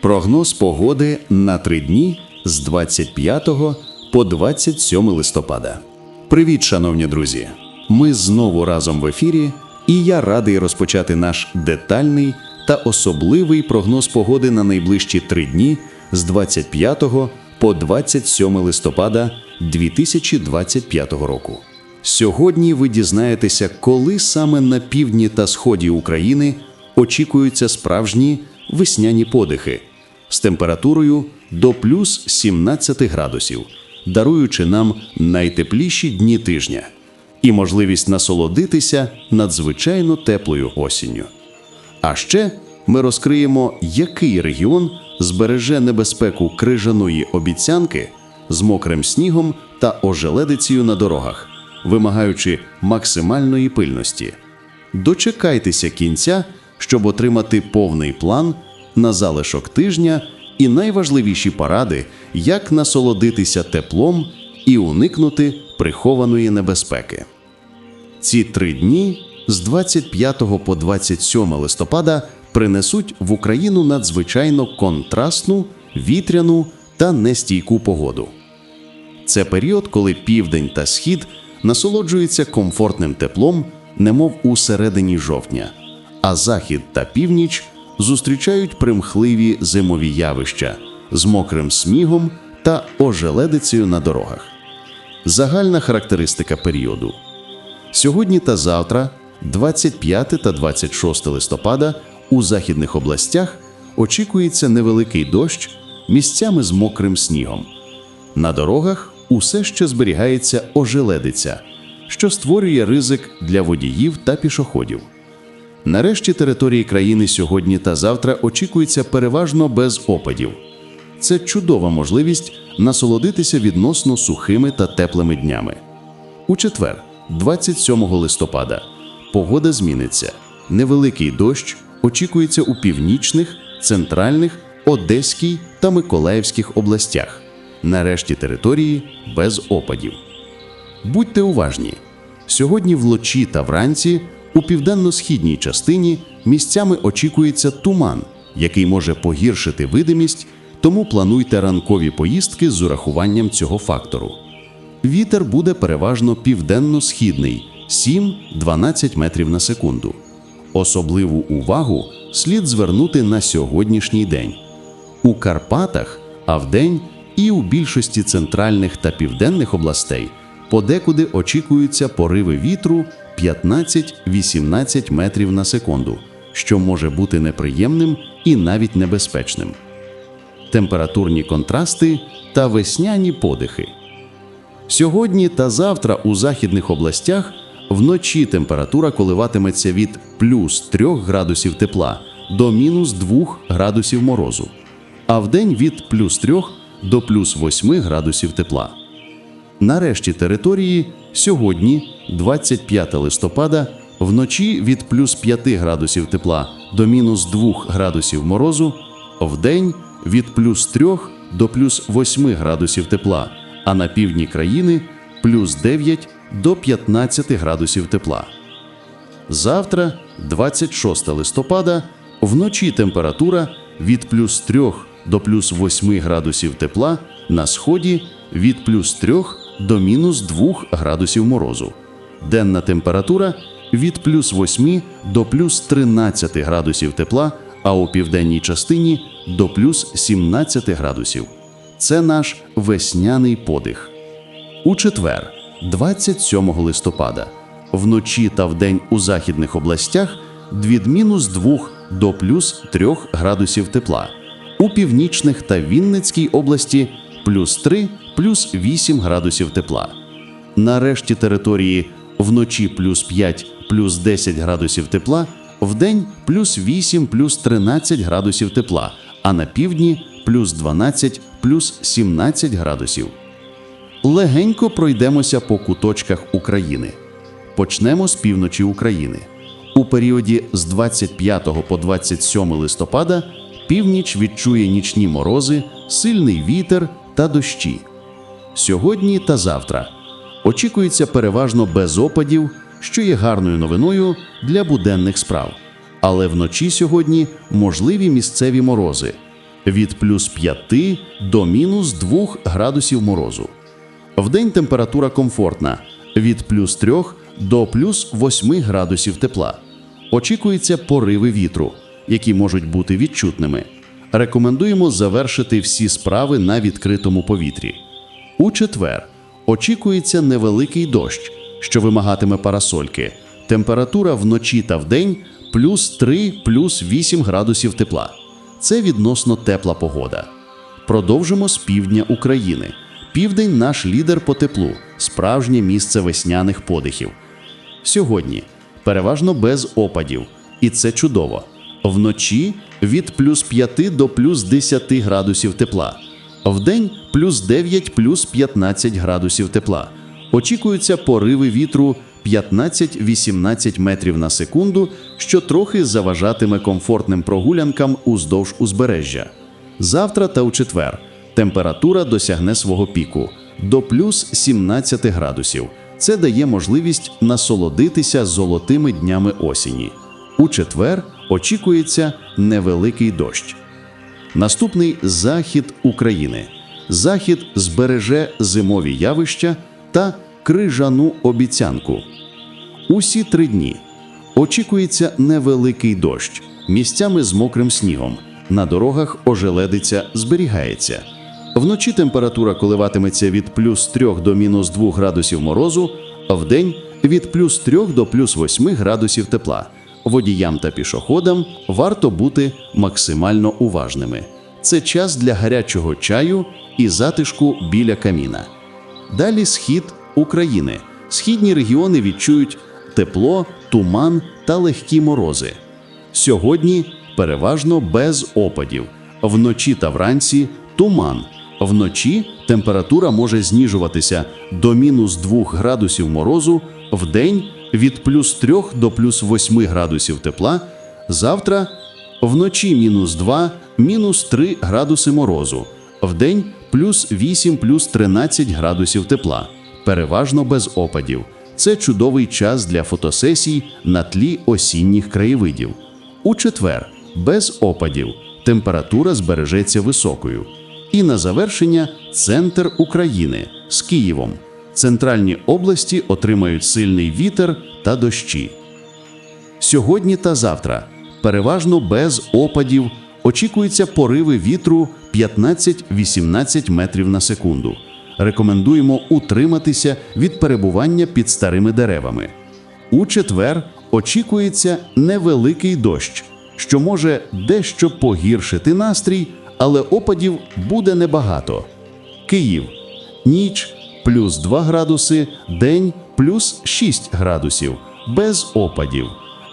Прогноз погоди на три дні з 25 по 27 листопада. Привіт, шановні друзі! Ми знову разом в ефірі, і я радий розпочати наш детальний та особливий прогноз погоди на найближчі три дні з 25 по 27 листопада 2025 року. Сьогодні ви дізнаєтеся, коли саме на півдні та сході України очікуються справжні весняні подихи з температурою до плюс 17 градусів, даруючи нам найтепліші дні тижня і можливість насолодитися надзвичайно теплою осінню. А ще ми розкриємо, який регіон збереже небезпеку крижаної обіцянки з мокрим снігом та ожеледицею на дорогах, вимагаючи максимальної пильності. Дочекайтеся кінця, щоб отримати повний план на залишок тижня і найважливіші поради, як насолодитися теплом і уникнути прихованої небезпеки. Ці три дні з 25 по 27 листопада принесуть в Україну надзвичайно контрастну, вітряну та нестійку погоду. Це період, коли південь та схід насолоджуються комфортним теплом, немов у середині жовтня, а захід та північ зустрічають примхливі зимові явища з мокрим смігом та ожеледицею на дорогах. Загальна характеристика періоду. Сьогодні та завтра, 25 та 26 листопада, у західних областях очікується невеликий дощ місцями з мокрим снігом. На дорогах усе ще зберігається ожеледиця, що створює ризик для водіїв та пішоходів. Нарешті території країни сьогодні та завтра очікується переважно без опадів. Це чудова можливість насолодитися відносно сухими та теплими днями. У четвер, 27 листопада, погода зміниться. Невеликий дощ очікується у північних, центральних, Одеській та Миколаївських областях. Нарешті території без опадів. Будьте уважні. Сьогодні вночі та вранці у південно-східній частині місцями очікується туман, який може погіршити видимість, тому плануйте ранкові поїздки з урахуванням цього фактору. Вітер буде переважно південно-східний 7-12 метрів на секунду. Особливу увагу слід звернути на сьогоднішній день. У Карпатах, а вдень і у більшості центральних та південних областей подекуди очікуються пориви вітру 15-18 метрів на секунду, що може бути неприємним і навіть небезпечним. Температурні контрасти та весняні подихи. Сьогодні та завтра у західних областях вночі температура коливатиметься від плюс 3 градусів тепла до мінус 2 градусів морозу, а вдень від плюс 3 до плюс 8 градусів тепла. Нарешті території сьогодні, 25 листопада, вночі від плюс 5 градусів тепла до мінус 2 градусів морозу, вдень від плюс 3 до плюс 8 градусів тепла, а на півдні країни плюс 9 до 15 градусів тепла. Завтра, 26 листопада, вночі температура від плюс 3 до плюс 8 градусів тепла, на сході від плюс 3 до мінус 2 градусів морозу. Денна температура від плюс 8 до плюс 13 градусів тепла, а у південній частині до плюс 17 градусів. Це наш весняний подих. У четвер, 27 листопада, вночі та вдень у західних областях від мінус 2 до плюс 3 градусів тепла, у північних та Вінницькій області плюс 3 плюс 8 градусів тепла. На решті території вночі плюс 5 плюс 10 градусів тепла, вдень плюс 8 плюс 13 градусів тепла, а на півдні плюс 12 плюс 17 градусів легенько пройдемося по куточках України. Почнемо з півночі України. У періоді з 25 по 27 листопада північ відчує нічні морози, сильний вітер та дощі. Сьогодні та завтра очікується переважно без опадів, що є гарною новиною для буденних справ. Але вночі сьогодні можливі місцеві морози. від плюс 5 до мінус 2 градусів морозу. Вдень температура комфортна від плюс 3 до плюс 8 градусів тепла. Очікуються пориви вітру, які можуть бути відчутними. Рекомендуємо завершити всі справи на відкритому повітрі. У четвер очікується невеликий дощ, що вимагатиме парасольки. Температура вночі та вдень плюс 3 плюс 8 градусів тепла. Це відносно тепла погода. Продовжимо з півдня України. Південь наш лідер по теплу, справжнє місце весняних подихів. Сьогодні переважно без опадів, і це чудово. Вночі від плюс 5 до плюс 10 градусів тепла. Вдень плюс 9 плюс 15 градусів тепла. Очікуються пориви вітру 15-18 метрів на секунду, що трохи заважатиме комфортним прогулянкам уздовж узбережжя. Завтра та у четвер температура досягне свого піку до плюс 17 градусів. Це дає можливість насолодитися золотими днями осені. У четвер очікується невеликий дощ. Наступний захід України. Захід збереже зимові явища та крижану обіцянку. Усі три дні очікується невеликий дощ, місцями з мокрим снігом. На дорогах ожеледиця зберігається. Вночі температура коливатиметься від плюс 3 до мінус 2 градусів морозу, а вдень від плюс 3 до плюс 8 градусів тепла. Водіям та пішоходам варто бути максимально уважними. Це час для гарячого чаю і затишку біля каміна. Далі схід України. Східні регіони відчують тепло, туман та легкі морози. Сьогодні переважно без опадів. Вночі та вранці туман. Вночі температура може зніжуватися до мінус 2 градусів морозу, вдень від плюс 3 до плюс 8 градусів тепла. Завтра вночі мінус 2, мінус 3 градуси морозу, вдень плюс 8, плюс 13 градусів тепла. Переважно без опадів. Це чудовий час для фотосесій на тлі осінніх краєвидів. У четвер без опадів температура збережеться високою. І на завершення центр України з Києвом. Центральні області отримають сильний вітер та дощі. Сьогодні та завтра переважно без опадів очікуються пориви вітру 15-18 метрів на секунду. Рекомендуємо утриматися від перебування під старими деревами. У четвер очікується невеликий дощ, що може дещо погіршити настрій, але опадів буде небагато. Київ ніч плюс 2 градуси, день плюс 6 градусів, без опадів.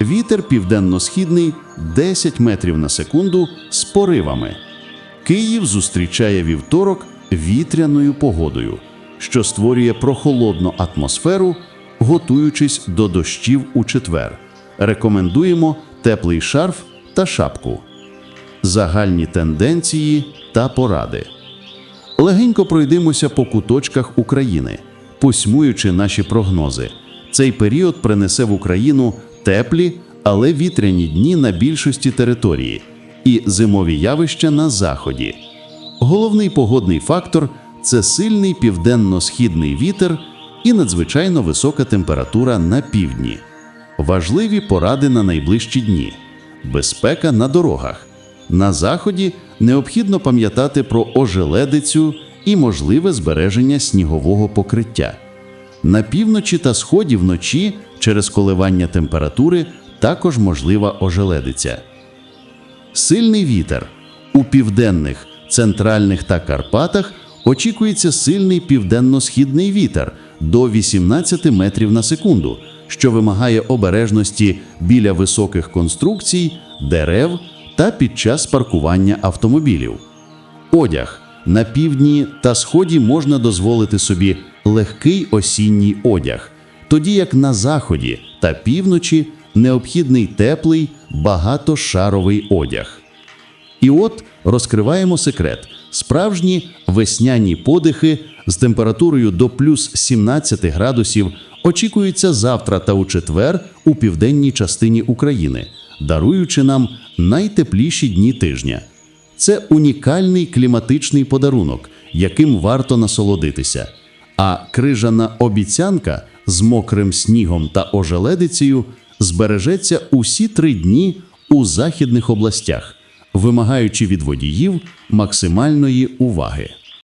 Вітер південно-східний 10 метрів на секунду з поривами. Київ зустрічає вівторок вітряною погодою, що створює прохолодну атмосферу, готуючись до дощів у четвер. Рекомендуємо теплий шарф та шапку. Загальні тенденції та поради. Легенько пройдимося по куточках України, посьмуючи наші прогнози. Цей період принесе в Україну теплі, але вітряні дні на більшості території і зимові явища на заході. Головний погодний фактор це сильний південно-східний вітер і надзвичайно висока температура на півдні. Важливі поради на найближчі дні. Безпека на дорогах. На заході необхідно пам'ятати про ожеледицю і можливе збереження снігового покриття. На півночі та сході вночі через коливання температури також можлива ожеледиця. Сильний вітер. У південних, центральних та Карпатах очікується сильний південно-східний вітер до 18 метрів на секунду, що вимагає обережності біля високих конструкцій, дерев та під час паркування автомобілів. Одяг на півдні та сході можна дозволити собі легкий осінній одяг, тоді як на заході та півночі необхідний теплий багатошаровий одяг. І от розкриваємо секрет: справжні весняні подихи з температурою до плюс 17 градусів очікуються завтра та у четвер у південній частині України, даруючи нам найтепліші дні тижня. це унікальний кліматичний подарунок, яким варто насолодитися. А крижана обіцянка з мокрим снігом та ожеледицею збережеться усі три дні у західних областях, вимагаючи від водіїв максимальної уваги.